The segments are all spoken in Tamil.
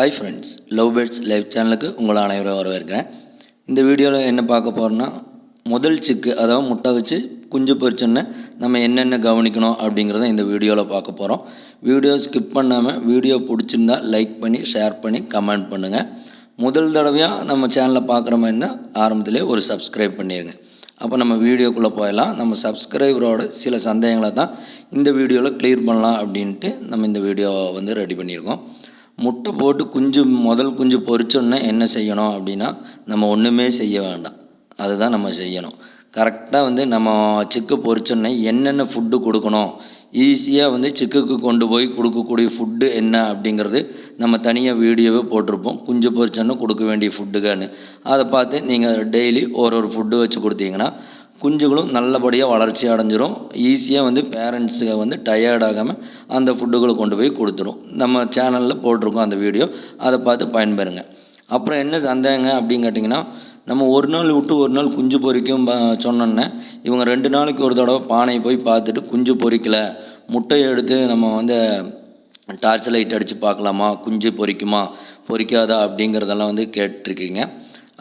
Hi friends love birds live சேனலுக்கு உங்களை அனைவரும் வரவேற்கிறேன். இந்த வீடியோவில் என்ன பார்க்க போகிறோன்னா முதல் சிக்கு அதாவது முட்டை வச்சு குஞ்சு பொறிச்சோன்னே நம்ம என்னென்ன கவனிக்கணும் அப்படிங்கிறத இந்த வீடியோவில் பார்க்க போகிறோம் வீடியோ ஸ்கிப் பண்ணாமல் வீடியோ பிடிச்சிருந்தா லைக் பண்ணி ஷேர் பண்ணி கமெண்ட் பண்ணுங்கள் முதல் தடவையாக நம்ம சேனலை பார்க்குற மாதிரி இருந்தால் ஆரம்பத்திலே ஒரு சப்ஸ்கிரைப் பண்ணிடுங்க அப்போ நம்ம வீடியோக்குள்ளே போயிடலாம். நம்ம சப்ஸ்கிரைபரோட சில சந்தேகங்களை தான் இந்த வீடியோவில் கிளியர் பண்ணலாம் அப்படின்ட்டு நம்ம இந்த வீடியோவை வந்து ரெடி பண்ணியிருக்கோம். முட்டை போட்டு குஞ்சு முதல் குஞ்சு பொரிச்சோன்னே என்ன செய்யணும் அப்படின்னா நம்ம ஒன்றுமே செய்ய வேண்டாம். அதுதான் நம்ம செய்யணும். கரெக்டாக வந்து நம்ம சிக்கு பொறிச்சோன்னே என்னென்ன ஃபுட்டு கொடுக்கணும்? ஈஸியாக வந்து சிக்குக்கு கொண்டு போய் கொடுக்கக்கூடிய ஃபுட்டு என்ன அப்படிங்கிறது நம்ம தனியாக வீடியோவே போட்டிருப்போம். குஞ்சு பொரிச்சோன்னு கொடுக்க வேண்டிய ஃபுட்டுக்கான்னு அதை பார்த்து நீங்கள் டெய்லி ஒரு ஒரு ஃபுட்டு வச்சு கொடுத்தீங்கன்னா குஞ்சுகளும் நல்லபடியாக வளர்ச்சி அடைஞ்சிரும். ஈஸியாக வந்து பேரண்ட்ஸுக்கு வந்து டயர்ட் ஆகாமல் அந்த ஃபுட்டுகளை கொண்டு போய் கொடுத்துரும். நம்ம சேனலில் போட்டிருக்கோம் அந்த வீடியோ அதை பார்த்து பயன்பெறுங்க. அப்புறம் என்ன சந்தேகங்க அப்படின்னு கேட்டிங்கன்னா நம்ம ஒரு நாள் விட்டு ஒரு நாள் குஞ்சு பொரிக்கும் சொன்னோன்னே இவங்க ரெண்டு நாளைக்கு ஒரு தடவை பானையை போய் பார்த்துட்டு குஞ்சு பொரிக்கலை முட்டையை எடுத்து நம்ம வந்து டார்ச் லைட் அடித்து பார்க்கலாமா? குஞ்சு பொரிக்குமா பொரிக்காதா அப்படிங்கிறதெல்லாம் வந்து கேட்டிருக்கீங்க.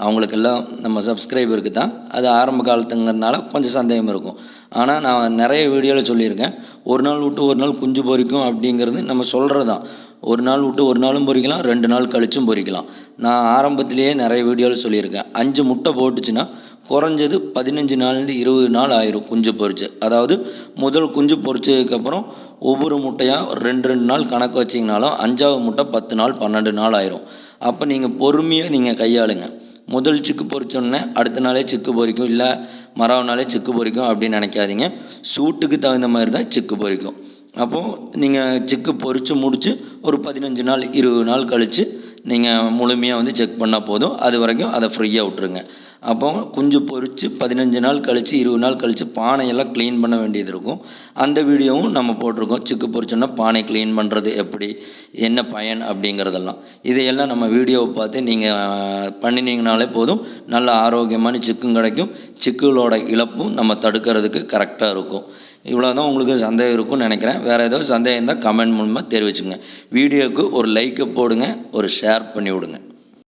அவங்களுக்கெல்லாம் நம்ம சப்ஸ்கிரைபருக்கு தான் அது ஆரம்ப காலத்துங்கிறதுனால கொஞ்சம் சந்தேகம் இருக்கும். ஆனால் நான் நிறைய வீடியோவில் சொல்லியிருக்கேன். ஒரு நாள் விட்டு ஒரு நாள் குஞ்சு பொரிக்கும் அப்படிங்கிறது நம்ம சொல்கிறது தான் ஒரு நாள் விட்டு ஒரு நாளும் பொறிக்கலாம் ரெண்டு நாள் கழிச்சும் பொறிக்கலாம் நான் ஆரம்பத்திலேயே நிறைய வீடியோவில் சொல்லியிருக்கேன். அஞ்சு முட்டை போட்டுச்சுன்னா குறைஞ்சது பதினஞ்சு நாள்லேருந்து இருபது நாள் ஆயிரும் குஞ்சு பொறிச்சு அதாவது முதல் குஞ்சு பொரிச்சதுக்கப்புறம் ஒவ்வொரு முட்டையாக ரெண்டு ரெண்டு நாள் கணக்கு வச்சிங்கனாலும் அஞ்சாவது முட்டை பத்து நாள் பன்னெண்டு நாள் ஆயிரும். அப்போ நீங்கள் பொறுமையாக நீங்கள் கையாளுங்க. முதல் சிக்கு பொறிச்சோன்னே அடுத்த நாளே சிக்கு பொறிக்கும் இல்லை மறாவது நாளே சிக்கு பொறிக்கும் அப்படின்னு நினைக்காதீங்க. சூட்டுக்கு தகுந்த மாதிரி தான் சிக்கு பொறிக்கும் அப்போது நீங்கள் சிக்கு பொறிச்சு முடித்து ஒரு பதினஞ்சு நாள் இருபது நாள் கழித்து நீங்கள் முழுமையாக வந்து செக் பண்ணால் போதும். அது வரைக்கும் அதை ஃப்ரீயாக விட்ருங்க அப்போ குஞ்சு பொறிச்சு பதினஞ்சு நாள் கழித்து இருபது நாள் கழித்து பானையெல்லாம் க்ளீன் பண்ண வேண்டியது இருக்கும். அந்த வீடியோவும் நம்ம போட்டிருக்கோம். சிக்கு பொறிச்சோன்னா பானை க்ளீன் பண்ணுறது எப்படி என்ன பயன் அப்படிங்கிறதெல்லாம். இதையெல்லாம் நம்ம வீடியோவை பார்த்து நீங்கள் பண்ணினீங்கனாலே போதும். நல்ல ஆரோக்கியமான சிக்கும் கிடைக்கும். சிக்குகளோட இழப்பும் நம்ம தடுக்கிறதுக்கு கரெக்டாக இருக்கும். இவ்வளோ தான் உங்களுக்கு சந்தேகம் இருக்கும்னு நினைக்கிறேன். வேறு ஏதோ சந்தேகம் இருந்தால் கமெண்ட் மூலமாக தெரிவிச்சுங்க. வீடியோவுக்கு ஒரு லைக்கை போடுங்க ஒரு ஷேர் பண்ணி விடுங்க